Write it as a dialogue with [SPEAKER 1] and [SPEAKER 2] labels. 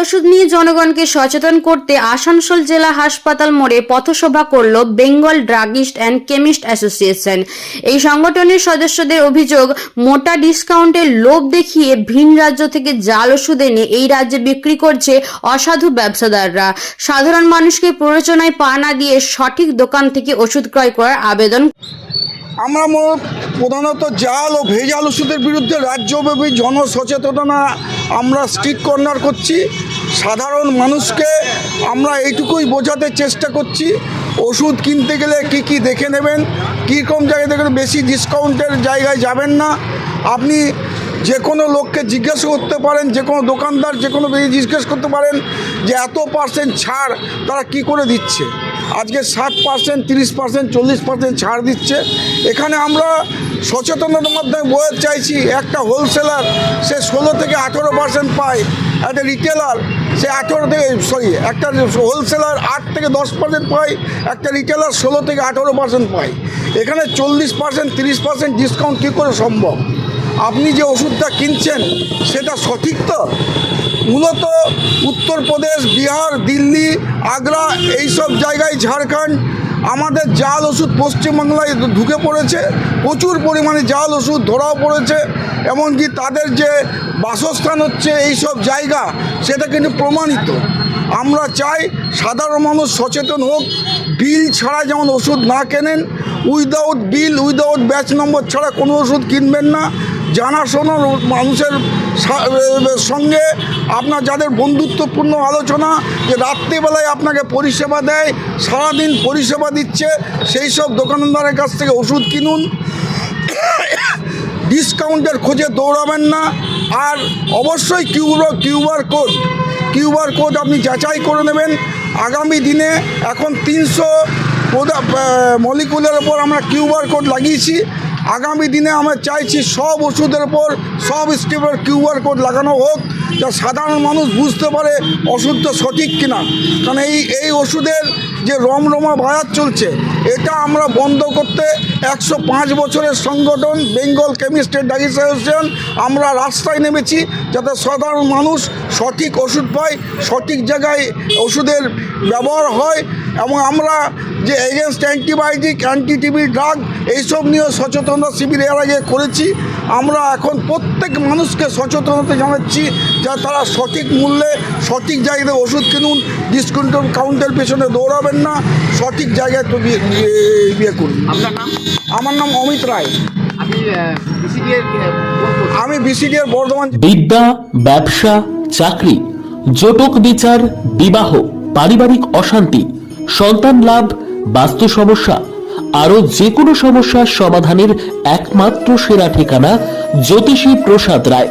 [SPEAKER 1] ওষুধ নিয়ে জনগণকে সচেতন করতে আসানসোল জেলা হাসপাতাল মোড়ে পথসভা করল Bengal druggist and chemist association. এই সংগঠনের সদস্যদের অভিযোগ, মোটা ডিসকাউন্টের লোভ দেখিয়ে ভিন রাজ্য থেকে জাল ওষুধ এনে এই রাজ্যে বিক্রি করছে অসাধু ব্যবসাদাররা। সাধারণ মানুষকে প্ররোচনায় পা না দিয়ে সঠিক দোকান থেকে ওষুধ ক্রয় করার আবেদন।
[SPEAKER 2] আমরা প্রধানত জাল ও ভেজাল ওষুধের বিরুদ্ধে রাজ্যব্যাপী জনসচেতনতা আমরা স্ট্রিট কর্নার করছি। সাধারণ মানুষকে আমরা এইটুকুই বোঝাতে চেষ্টা করছি। ওষুধ কিনতে গেলে কি কি দেখে নেবেন, কীরকম জায়গায় দেখবেন বেশি ডিসকাউন্টের জায়গায় যাবেন না। আপনি যে কোনো লোককে জিজ্ঞেস করতে পারেন, যে কোনো দোকানদার যে কোনো জিজ্ঞেস করতে পারেন যে এত পার্সেন্ট ছাড় তারা কি করে দিচ্ছে। আজকে ষাট পার্সেন্ট তিরিশ পার্সেন্ট চল্লিশ পার্সেন্ট ছাড় দিচ্ছে। এখানে আমরা সচেতনতার মাধ্যমে বোঝাতে চাইছি, একটা হোলসেলার সে ষোলো থেকে আঠেরো পার্সেন্ট পায়। একটা রিটেলার সে আঠেরো থেকে সরি একটা হোলসেলার আট থেকে দশ পার্সেন্ট পায়, একটা রিটেলার ষোলো থেকে আঠেরো পার্সেন্ট পায়। এখানে চল্লিশ পার্সেন্ট তিরিশ পার্সেন্ট ডিসকাউন্ট কী করে সম্ভব? আপনি যে ওষুধটা কিনছেন, সেটা সঠিক তো? মূলত উত্তরপ্রদেশ, বিহার, দিল্লি, আগ্রা, এইসব জায়গায় ঝাড়খণ্ড আমাদের জাল ওষুধ পশ্চিমবাংলায় ঢুকে পড়েছে, প্রচুর পরিমাণে জাল ওষুধ ধরাও পড়েছে, এমনকি তাদের যে বাসস্থান হচ্ছে এই সব জায়গা, সেটা কিন্তু প্রমাণিত। আমরা চাই সাধারণ মানুষ সচেতন হোক, বিল ছাড়া যেমন ওষুধ না কেনেন, without bill, without batch number ছাড়া কোনো ওষুধ কিনবেন না জানাশোনা মানুষের সঙ্গে আপনার যাদের বন্ধুত্বপূর্ণ আলোচনা, যে রাত্রিবেলায় আপনাকে পরিষেবা দেয়, সারাদিন পরিষেবা দিচ্ছে, সেই সব দোকানদারের কাছ থেকে ওষুধ কিনুন। ডিসকাউন্টের খোঁজে দৌড়াবেন না। আর অবশ্যই কিউবার কিউআর কোড কিউআর কোড আপনি যাচাই করে নেবেন। আগামী দিনে এখন তিনশো মলিকুলের ওপর আমরা কিউআর কোড লাগিয়েছি। আগামী দিনে আমরা চাইছি সব ওষুধের ওপর সব স্টেপের কিউআর কোড লাগানো হোক। যা সাধারণ মানুষ বুঝতে পারে ওষুধটা সঠিক কিনা। কারণ এই এই ওষুধের যে রমরমা বাজার চলছে, এটা আমরা বন্ধ করতে একশো পাঁচ বছরের সংগঠন, বেঙ্গল কেমিস্ট্রি ডাইস অ্যাসোসিয়েশন, আমরা রাস্তায় নেমেছি যাতে সাধারণ মানুষ সঠিক ওষুধ পায়, সঠিক জায়গায় ওষুধের ব্যবহার হয় এবং আমরা যে against antibiotic anti TB drug এইসব নিয়েও সচেতনতা শিবির এর আগে করেছি। আমরা এখন প্রত্যেক মানুষকে সচেতনতা জানাচ্ছি যা তারা সঠিক মূল্যে সঠিক জায়গায় ওষুধ কিনুন ডিসকাউন্ট কাউন্টের পেছনে দৌড়াবেন না সঠিক জায়গায় তো বিয়ে করুন।
[SPEAKER 3] আপনার নাম?
[SPEAKER 2] আমার নাম অমিত রায়? আমি বিসিডির বর্ধমান
[SPEAKER 4] বিদ্যা ব্যবসা চাকরি জটক বিচার বিবাহ পারিবারিক অশান্তি সন্তান লাভ বাস্তু সমস্যা আরও যে কোনো সমস্যার সমাধানের একমাত্র সেরা ঠিকানা জ্যোতিষী প্রসাদ রায়।